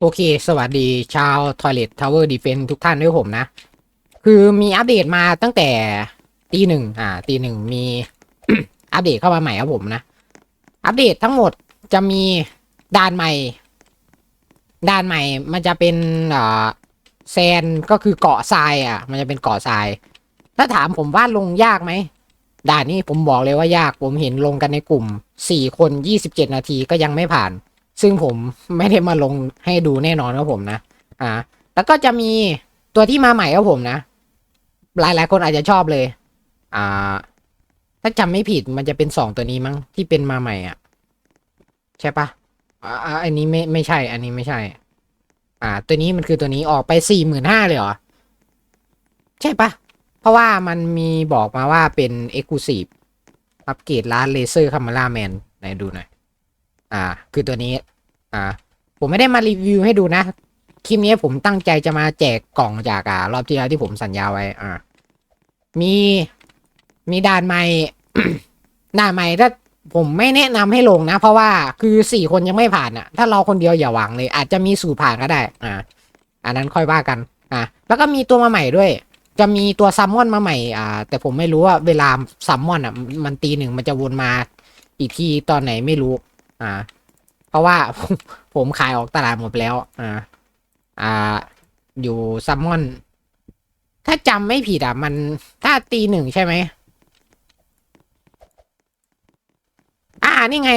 โอเค สวัสดีชาว Toilet Tower Defense ทุกท่านด้วยผมนะ คือมีอัปเดตมาตั้งแต่ตีหนึ่งอ่าตีหนึ่งมีอัปเดตเข้ามาใหม่ครับผมนะ อัปเดตทั้งหมดจะมีด่านใหม่ ด่านใหม่มันจะเป็นอ่าแซนก็คือเกาะทรายอะ มันจะเป็นเกาะทราย ถ้าถามผมว่าลงยากไหมด่านนี้ผมบอกเลยว่ายากผมเห็นลงกันในกลุ่มสี่คนยี่สิบเจ็ดนาทีก็ยังไม่ผ่าน ซึ่งผมไม่ได้มาลงให้ดูแน่นอนครับผมนะ อ่า แล้วก็จะมีตัวที่มาใหม่ครับผมนะ หลายหลายคนอาจจะชอบเลย อ่า ถ้าจำไม่ผิดมันจะเป็นสองตัวนี้มั้งที่เป็นมาใหม่อะ ใช่ปะอ่าอันนี้ไม่ไม่ใช่ อันนี้ไม่ใช่ อ่า ตัวนี้มันคือตัวนี้ออกไปสี่หมื่นห้าเลยเหรอ ใช่ปะเพราะว่ามันมีบอกมาว่าเป็น e x c l u s i v e อัปเกรดร้านเลเซอร์คา m ม r a แมนไหนดูหน่อย อ่า คือตัวนี้ อ่า ผมไม่ได้มารีวิวให้ดูนะ คลิปนี้ผมตั้งใจจะมาแจกกล่องจากอ่ารอบที่แล้วที่ผมสัญญาไว้ อ่า มี มีด่านใหม่ ด่านใหม่ถ้าผมไม่แนะนำให้ลงนะ เพราะว่าคือสี่คนยังไม่ผ่านอะ ถ้าเราคนเดียวอย่าหวังเลย อาจจะมีสูตรผ่านก็ได้ อ่า อันนั้นค่อยว่ากัน อ่า แล้วก็มีตัวมาใหม่ด้วยจะมีตัวซัมมอนมาใหม่ อ่า แต่ผมไม่รู้ว่าเวลาซัมมอนอะ มันตีหนึ่งมันจะวนมา อีกทีตอนไหนไม่รู้ อ่า เพราะว่าผมขายออกตลาดหมดไปแล้ว อ่า อ่า อยู่ซัมมอน ถ้าจำไม่ผิดอะ มันถ้าตีหนึ่งใช่ไหม อ่า นี่ไง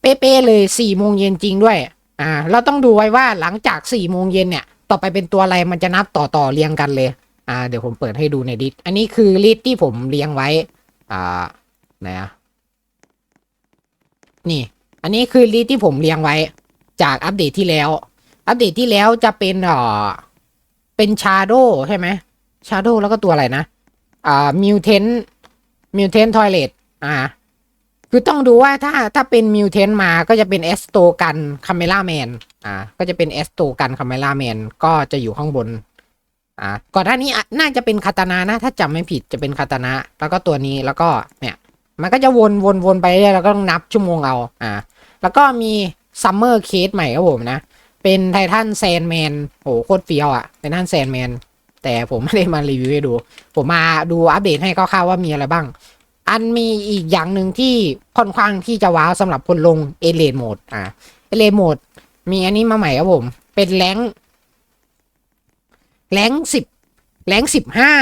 เป๊ะเลยสี่โมงเย็นจริงด้วย อ่า เราต้องดูไว้ว่าหลังจากสี่โมงเย็นเนี่ย ต่อไปเป็นตัวอะไรมันจะนับต่อต่อเรียงกันเลย อ่า เดี๋ยวผมเปิดให้ดูในดิสอันนี้คือลิสที่ผมเรียงไว้ อ่า ไหนอะ นี่ อันนี้คือลิสต์ที่ผมเรียงไว้ จากอัปเดตที่แล้ว อัปเดตที่แล้วจะเป็นเอ่อเป็นชาโดใช่ไหมชาโดแล้วก็ตัวอะไรนะอ่ามิวเทนมิวเทนทอยเลตอ่า คือต้องดูว่าถ้าถ้าเป็นมิวเทนมาก็จะเป็นเอสโตกันคาเมล่าแมนอ่า ก็จะเป็นเอสโตกันคาเมล่าแมนก็จะอยู่ข้างบน อ่า ก่อนหน้านี้น่าจะเป็นคาตานานะ ถ้าจำไม่ผิดจะเป็นคาตานะ แล้วก็ตัวนี้แล้วก็เนี่ย มันก็จะวนวนวนไปเรื่อยแล้วก็ต้องนับชั่วโมงเอาอ่า แล้วก็มีซัมเมอร์เคสใหม่ครับผมนะ เป็นไททันแซนแมนโหโคตรเฟี้ยวอะไททันแซนแมนแต่ผมไม่ได้มารีวิวให้ดู ผมมาดูอัปเดตให้คร่าวๆว่ามีอะไรบ้าง อันมีอีกอย่างหนึ่งที่ค่อนข้างที่จะว้าวสำหรับคนลงเอเลนโหมดอ่าเอเลนโหมดมีอันนี้มาใหม่ครับผม เป็นแรงแรงสิบแรงสิบห้า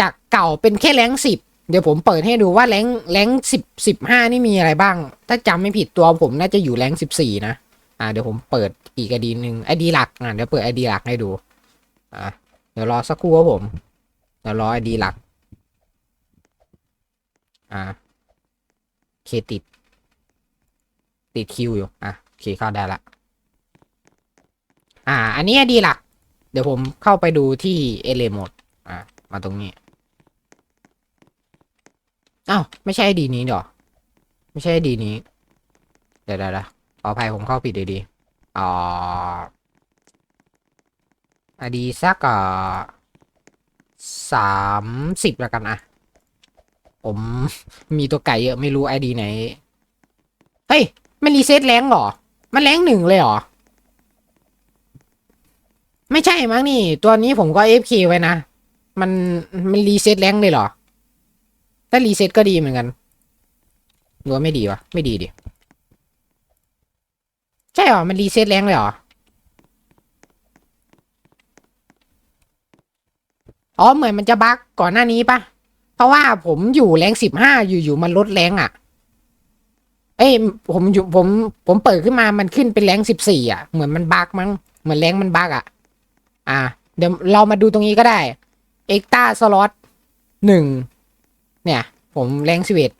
จากเก่าเป็นแค่แรงสิบ เดี๋ยวผมเปิดให้ดูว่าแรงแรงสิบสิบห้านี่มีอะไรบ้าง ถ้าจำไม่ผิดตัวผมน่าจะอยู่แรงสิบสี่นะ อ่า เดี๋ยวผมเปิดอีกไอดีหนึ่งไอดีหลักอะเดี๋ยวเปิดไอดีหลักให้ดู อ่าเดี๋ยวรอสักครู่ครับผมเดี๋ยวรอไอดีหลัก อ่าเคติด ติดคิวอยู่ อะโอเคเข้าได้ละ อ่า อันนี้ไอดีหลัก เดี๋ยวผมเข้าไปดูที่เอเลโมดอ่ามาตรงนี้ อ้าวไม่ใช่ดีนี้เดี๋ยวไม่ใช่ดีนี้ เดี๋ยวเดี๋ยวขออภัยผมเข้าผิดดีๆอ่าอดีสักอ่สามสิบแล้วกันอะผมมีตัวไก่เยอะไม่รู้ไอดีไหน เฮ้ย มันรีเซ็ตแรงเหรอ มันแรงหนึ่งเลยหรอ ไม่ใช่มั้งนี่ ตัวนี้ผมก็ FK ไว้นะ มันมันรีเซ็ตแรงเลยหรอ ถ้ารีเซ็ตก็ดีเหมือนกันหรือว่าไม่ดีวะ ไม่ดีดิ ใช่หรอ มันรีเซ็ตแรงเลยหรอ อ๋อ เหมือนมันจะบั๊กก่อนหน้านี้ปะ เพราะว่าผมอยู่แรงสิบห้าอยู่ๆมันลดแรงอะ เอ้ยผมอยู่ผม ผมเปิดขึ้นมามันขึ้นเป็นแรงสิบสี่อะ เหมือนมันบั๊กมั้ง เหมือนแรงมันบั๊กอะ อ่า เดี๋ยวเรามาดูตรงนี้ก็ได้ เอ็กตาสล็อตหนึ่ง เนี่ย ผมแรงสิบเอ็ด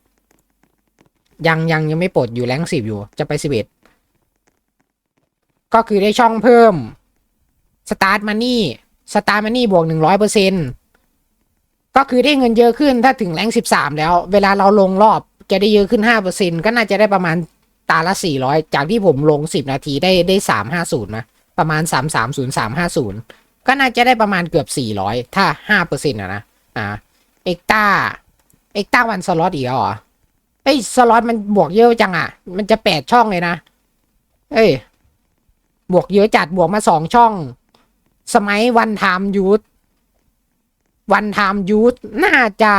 ยังยังยังไม่ปลดอยู่แรงสิบอยู่ จะไปสิบเอ็ดก็คือได้ช่องเพิ่มสตาร์ทมันนี่สตาร์ทมันนี่บวกหนึ่งร้อยเปอร์เซ็นก็คือได้เงินเยอะขึ้นถ้าถึงแรงสิบสามแล้ว เวลาเราลงรอบจะได้เยอะขึ้นห้าเปอร์เซ็นก็น่าจะได้ประมาณตาละสี่ร้อยจากที่ผมลงสิบนาทีได้ได้สามห้าศูนย์นะประมาณสามสามศูนย์สามห้าศูนย์ก็น่าจะได้ประมาณเกือบสี่ร้อยถ้าห้าเปอร์เซ็นต์อะนะอ่าเอ็กตา เอ็กต้าวันสล็อตอีกเหรอเอ้สล็อตมันบวกเยอะจังอะ มันจะแปดช่องเลยนะ เอ้ย บวกเยอะจัดบวกมาสองช่อง สมัยวันไทม์ยูทวันไทม์ยูทน่าจะ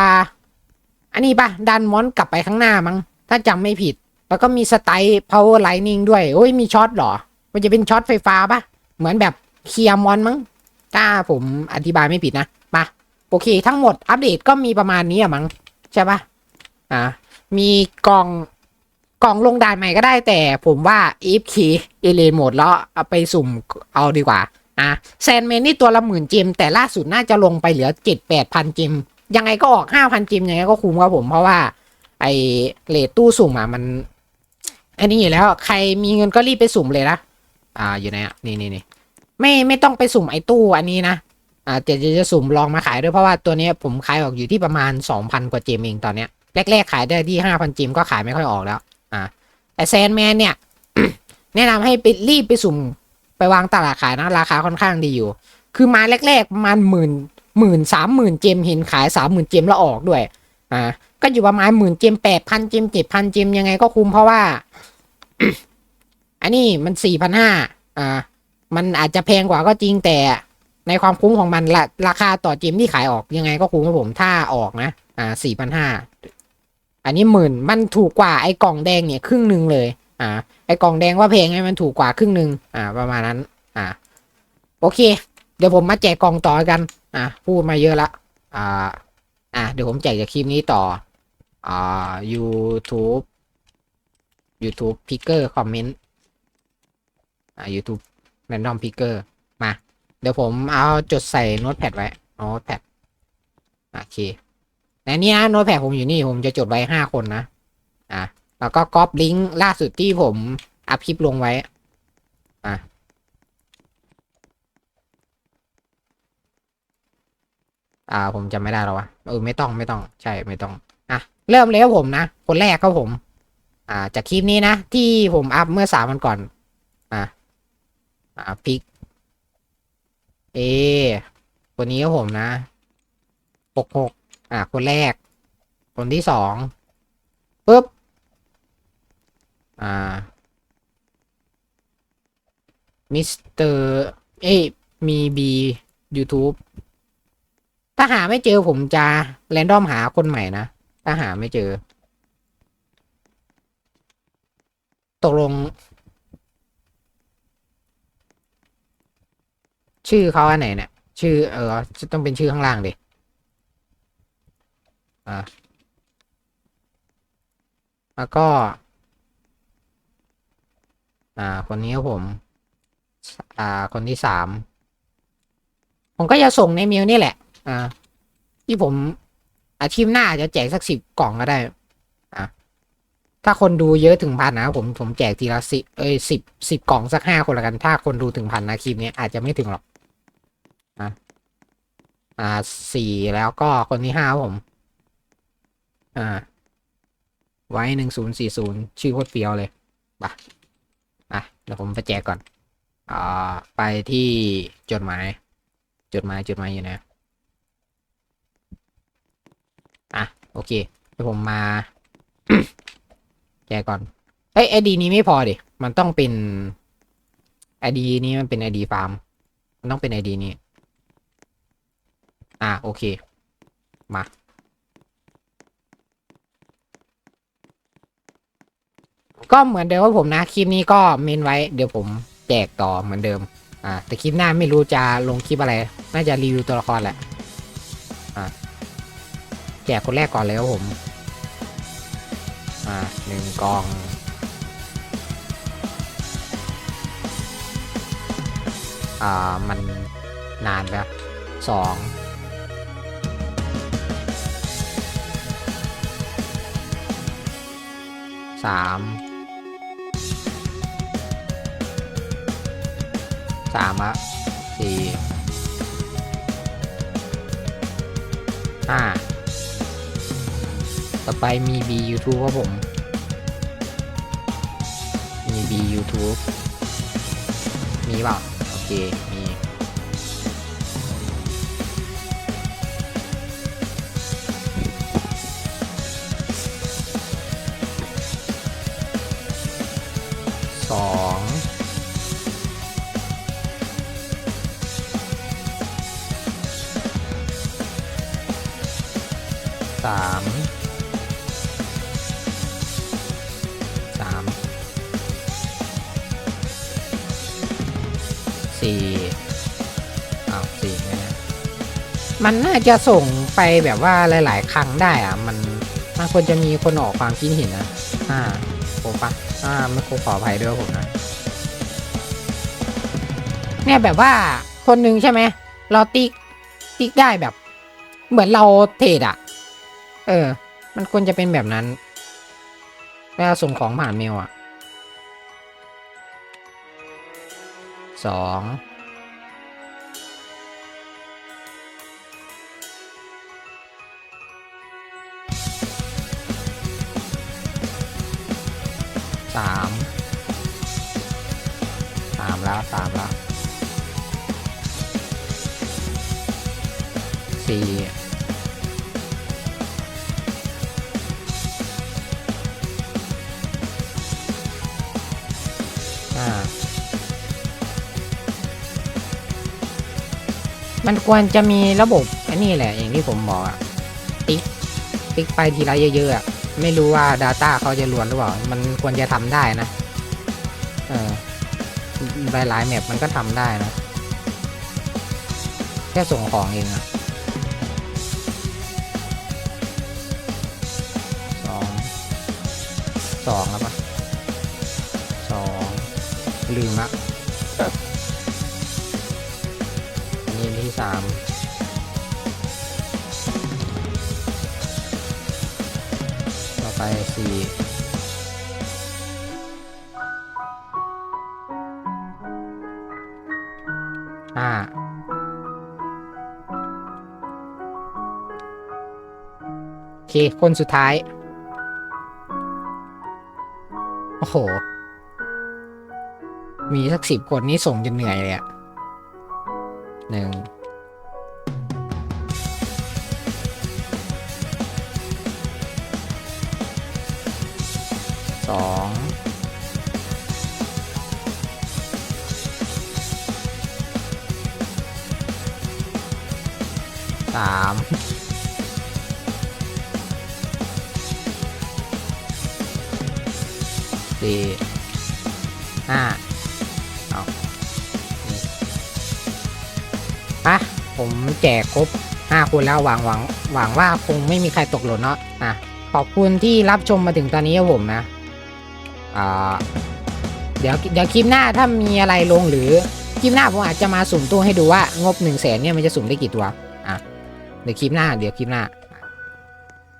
อันนี้ปะดันมอนกลับไปข้างหน้ามั้ง ถ้าจำไม่ผิด แล้วก็มีสไตล์ power lightning ด้วย โอ้ย มีช็อตเหรอ มันจะเป็นช็อตไฟฟ้าปะเหมือนแบบเคลียร์มอนมั้ง ถ้าผมอธิบายไม่ผิดนะมาโอเค ทั้งหมดอัปเดตก็มีประมาณนี้อะมั้ง ใช่ปะอ่ามีกล่องกล่องลงด่านใหม่ก็ได้แต่ผมว่า EFK เอเลนหมดแล้วเอาไปสุ่มเอาดีกว่า อะแซนเมนนี่ตัวละหมื่นเจม แต่ล่าสุดน่าจะลงไปเหลือเจ็ดแปดพันเจม ยังไงก็ออกห้าพันเจมยังไงก็คุ้มครับผมเพราะว่า ไอเลทตู้สุ่มอะมันอันนี้อยู่แล้วใครมีเงินก็รีบไปสุ่มเลยนะ อ่าอยู่ไหนอะนี่นี่นี่ไม่ไม่ต้องไปสุ่มไอตู้อันนี้นะ อ่าจะจะจะสุ่มลองมาขายด้วยเพราะว่าตัวนี้ผมขายออกอยู่ที่ประมาณสองพันกว่าเจมเองตอนเนี้ยแรกๆขายได้ที่ห้าพันเจมก็ขายไม่ค่อยออกแล้ว อ่าแต่แซนแมนเนี่ย แนะนำให้ไปรีบไปสุ่มไปวางตลาดขายนะราคาค่อนข้างดีอยู่ คือมาแรกๆประมาณหมื่นหมื่นสามหมื่นเจมเห็นขายสามหมื่นเจมแล้วออกด้วย อ่า ก็อยู่ประมาณหมื่นเจมแปดพันเจมเจ็ดพันเจมยังไงก็คุ้มเพราะว่า อันนี้มันสี่พันห้าอ่า มันอาจจะแพงกว่าก็จริงแต่ ในความคุ้มของมันละราคาต่อเจมที่ขายออกยังไงก็คุ้มครับผมถ้าออกนะ อ่าสี่พันห้าอันนี้หมื่นมันถูกกว่าไอ้กล่องแดงเนี่ยครึ่งหนึ่งเลย อ่า ไอ้กล่องแดงว่าแพงไงมันถูกกว่าครึ่งหนึ่งอ่า ประมาณนั้น อ่า โอเค เดี๋ยวผมมาแจกกล่องต่อกัน อ่าพูดมาเยอะละ อ่า อะเดี๋ยวผมแจกจากคลิปนี้ต่อ อ่า YouTube YouTube Picker Comment อ่า YouTube Random Picker มา เดี๋ยวผมเอาจดใส่โน้ตแพดไว้โน้ตแพดโอเคในนี้นะโน้ตแพดผมอยู่นี่ผมจะจดไว้ห้าคนนะอะแล้วก็ก๊อปลิงก์ล่าสุดที่ผมอัพคลิปลงไว้ อะอ่าผมจำไม่ได้แล้ววะเออไม่ต้องไม่ต้องใช่ไม่ต้องอะเริ่มเลยครับผมนะคนแรกครับผม อ่าจากคลิปนี้นะที่ผมอัพเมื่อสามวันก่อน อะอ่าพิก เอคนนี้ครับผมนะหกหกอ่าคนแรก คนที่สองปุ๊บ อ่า มิสเตอร์ เอ้มีบี YouTube ถ้าหาไม่เจอผมจะแรนดอมหาคนใหม่นะ ถ้าหาไม่เจอ ตกลง ชื่อเขาอันไหนเนี่ย ชื่อเออต้องเป็นชื่อข้างล่างดิอ่าแล้วก็ อ่า คนนี้ผม อ่า คนที่สาม ผมก็จะส่งในเมลนี่แหละ อ่า ที่ผมอาชีพหน้าอาจจะแจกสักสิบกล่องก็ได้ อะ ถ้าคนดูเยอะถึงพันนะผมผมแจกทีละสิเอ้ยสิบสิบกล่องสักห้าคนละกัน ถ้าคนดูถึงพันนะคลิปนี้อาจจะไม่ถึงหรอก อะอ่าสี่แล้วก็คนที่ห้าผม อ่า ไว้หนึ่งศูนย์สี่ศูนย์ชื่อโคตรเฟียวเลยไปอะเดี๋ยวผมไปแจกก่อน อ่า ไปที่จดหมาย จดหมายจดหมายอยู่นะ อะ โอเคเดี๋ยวผมมา แจกก่อนเอ้ยไอดีนี้ไม่พอดิ มันต้องเป็นไอดีนี้มันเป็นไอดีฟาร์ม มันต้องเป็นไอดีนี้ อะโอเค มา ก็เหมือนเดิมว่าผมนะ คลิปนี้ก็เมนไว้ เดี๋ยวผมแจกต่อเหมือนเดิม อ่า แต่คลิปหน้าไม่รู้จะลงคลิปอะไร น่าจะรีวิวตัวละครแหละ อ่า แจกคนแรกก่อนเลยครับผม อ่าหนึ่งกองอ่า มันนานไปละสอง สามสามอะสี่ห้าต่อไปมี B YouTube ครับผม มี B YouTube มีเปล่า โอเคามสี่อ้าวสี่ไม่ได้มันน่าจะส่งไปแบบว่าหลาย ๆ ครั้งได้อะมันมันควรจะมีคนออกความคิดเห็นนะอ่าผมปะอ่าไม่ขออภัยด้วยผมนะ เนี่ยแบบว่าคนหนึ่งใช่ไหมเราติ๊กติ๊กได้แบบ เหมือนเราเทรดอะ เออ มันควรจะเป็นแบบนั้น ลาส่งของผ่านเมลอะสองสามสามแล้วสามแล้วสี่ มันควรจะมีระบบอันนี้แหละอย่างที่ผมบอกอะติ๊กติ๊กไปทีละเยอะๆอะไม่รู้ว่า Data เขาจะรวนหรือเปล่า มันควรจะทำได้นะ เออหลายๆแมปมันก็ทำได้นะ แค่ส่งของเองอะสองสองแล้วปะสองลืมละ สามต่อไปสี่ห้าโอเค คนสุดท้าย โอ้โห มีสักสิบคนนี้ส่งจนเหนื่อยเลยอะหนึ่ง สองสามสี่ห้าเอานี่อะ ผมแจกครบห้าคนแล้วหวังหวังหวังว่าคงไม่มีใครตกหล่นเนาะอะขอบคุณที่รับชมมาถึงตอนนี้ครับผมนะ เดี๋ยวเดี๋ยวคลิปหน้าถ้ามีอะไรลงหรือคลิปหน้าผมอาจจะมาสุ่มตู้ให้ดูว่างบหนึ่งแสนเนี่ยมันจะสุ่มได้กี่ตัวอะเดี๋ยวคลิปหน้าเดี๋ยวคลิปหน้า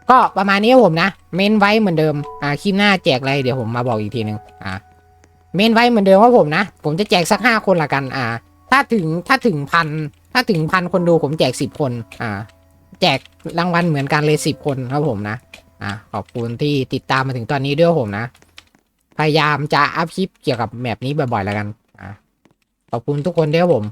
ก็ประมาณนี้ผมนะ เมนไว้เหมือนเดิมอ่าคลิปหน้าแจกอะไรเดี๋ยวผมมาบอกอีกทีหนึ่งอ่าเมนไว้เหมือนเดิมครับผมนะ ผมจะแจกสักห้าคนละกันอ่า ถ้าถึงถ้าถึงพันถ้าถึงพันคนดูผมแจกสิบคน อ่า แจกรางวัลเหมือนกันเลยสิบคนครับผมนะ อะขอบคุณที่ติดตามมาถึงตอนนี้ด้วยผมนะ พยายามจะอัพคลิปเกี่ยวกับแมปนี้บ่อยๆแล้วกัน อะขอบคุณทุกคนด้วยครับผม